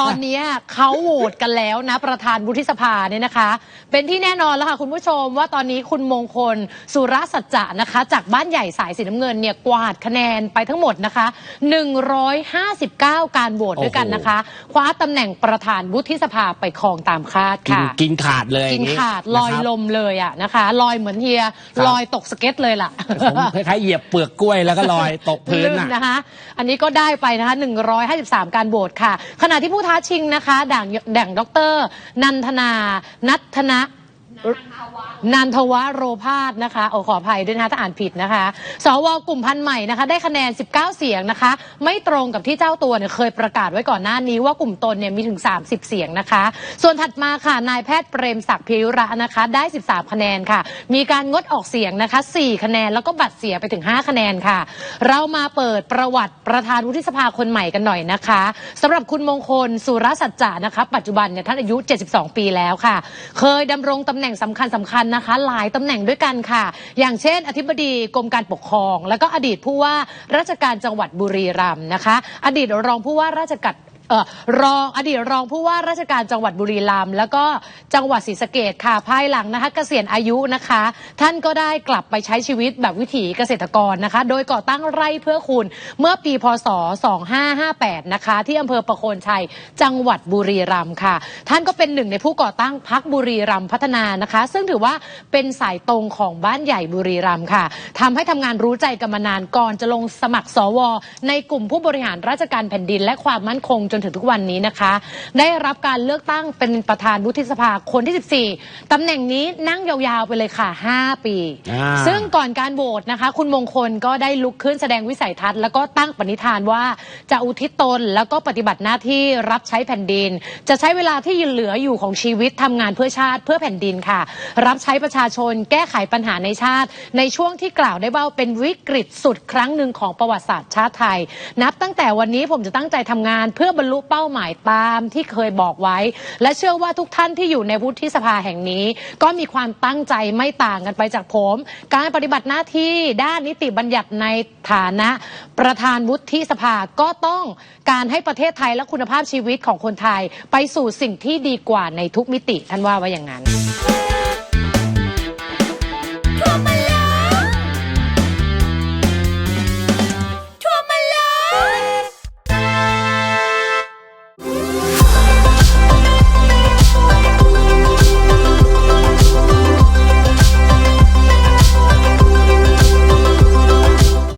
ตอนเนี้ยเขาโหวตกันแล้วนะ ประธานวุฒิสภาเนี่ยนะคะ เป็นที่แน่นอนแล้วค่ะคุณผู้ชมว่าตอนนี้คุณมงคลสุรสัจจะนะคะ จากบ้านใหญ่สายสีน้ำเงินเนี่ยกวาดคะแนนไปทั้งหมดนะคะ 159 การโหวตด้วยกันนะคะ คว้าตำแหน่งประธานวุฒิสภาไปครองตามคาดกินค่ะ กินขาดเลยกินอย่งขาดลอยนะครับลมเลยอะนะคะ ลอยเหมือนเฮียครับลอยตกสเก็ตเลยล่ะ ผมคล้ายๆเหยียบเปลือกกล้วยแล้วก็ลอยตกพื้นลื่น่ะ นะคะ อันนี้ก็ได้ไปนะคะ 153 การโหวตค่ะขณะที่ผู้ท้าชิงนะคะ ด่างด่างดร นันทนา นัทนะ นันทวะโรพาสนะคะโอ้ขออภัยด้วยนะคะถ้าอ่านผิดนะคะ สวกลุ่มพันใหม่นะคะ ได้คะแนน 19 เสียงนะคะ ไม่ตรงกับที่เจ้าตัวเนี่ยเคยประกาศไว้ก่อนหน้านี้ว่ากลุ่มตนเนี่ยมีถึง 30 เสียงนะคะ ส่วนถัดมาค่ะนายแพทย์เปรมศักดิ์พิรุระนะคะ ได้ 13 คะแนนค่ะ มีการงดออกเสียงนะคะ 4 คะแนนแล้วก็บัตรเสียไปถึง 5 คะแนนค่ะ เรามาเปิดประวัติประธานวุฒิสภาคนใหม่กันหน่อยนะคะสำหรับคุณมงคลสุรสัจจะนะคะ ปัจจุบันเนี่ยท่านอายุ 72 ปีแล้วค่ะ เคยดำรงตำแหน่งน่งสำคัญสำคัญนะคะ หลายตำแหน่งด้วยกันค่ะ อย่างเช่น อธิบดีกรมการปกครอง แล้วก็อดีตผู้ว่าราชการจังหวัดบุรีรัมย์นะคะ อดีตรองผู้ว่าราชการ เอ่อรองอดีตรองผู้ว่าราชการจังหวัดบุรีรัมย์แล้วก็จังหวัดศรีสะเกดค่ะภายหลังนะคะเกษียณอายุนะคะ ท่านก็ได้กลับไปใช้ชีวิตแบบวิถีเกษตรกรนะคะ โดยก่อตั้งไร่เพื่อคุณเมื่อปีพศ 2558 นะคะ ที่อำเภอประโคนชัยจังหวัดบุรีรัมย์ค่ะ ท่านก็เป็นหนึ่งในผู้ก่อตั้งพักบุรีรัมย์พัฒนานะคะ ซึ่งถือว่าเป็นสายตรงของบ้านใหญ่บุรีรัมย์ค่ะทำให้ทำงานรู้ใจกันมานานก่อนจะลงสมัครสวในกลุ่มผู้บริหารราชการแผ่นดิน และความมั่นคงจนถึงทุกวันนี้นะคะ ได้รับการเลือกตั้งเป็นประธานวุฒิสภาคนที่ 14 ตำแหน่งนี้นั่งยาวๆไปเลยค่ะ 5 ปี อ่า ซึ่งก่อนการโหวตนะคะ คุณมงคลก็ได้ลุกขึ้นแสดงวิสัยทัศน์แล้วก็ตั้งปณิธานว่าจะอุทิศตนแล้วก็ปฏิบัติหน้าที่รับใช้แผ่นดิน จะใช้เวลาที่ยังเหลืออยู่ของชีวิตทำงานเพื่อชาติเพื่อแผ่นดินค่ะ รับใช้ประชาชนแก้ไขปัญหาในชาติ ในช่วงที่กล่าวได้ว่าเป็นวิกฤตสุดครั้งหนึ่งของประวัติศาสตร์ชาติไทย นับตั้งแต่วันนี้ผมจะตั้งใจทำงานเพื่อบรรลุเป้าหมายตามที่เคยบอกไว้ และเชื่อว่าทุกท่านที่อยู่ในวุฒิสภาแห่งนี้ ก็มีความตั้งใจไม่ต่างกันไปจากผม การปฏิบัติหน้าที่ด้านนิติบัญญัติในฐานะ ประธานวุฒิสภาก็ต้องการให้ประเทศไทยและคุณภาพชีวิตของคนไทย ไปสู่สิ่งที่ดีกว่าในทุกมิติท่านว่าไว้อย่างนั้น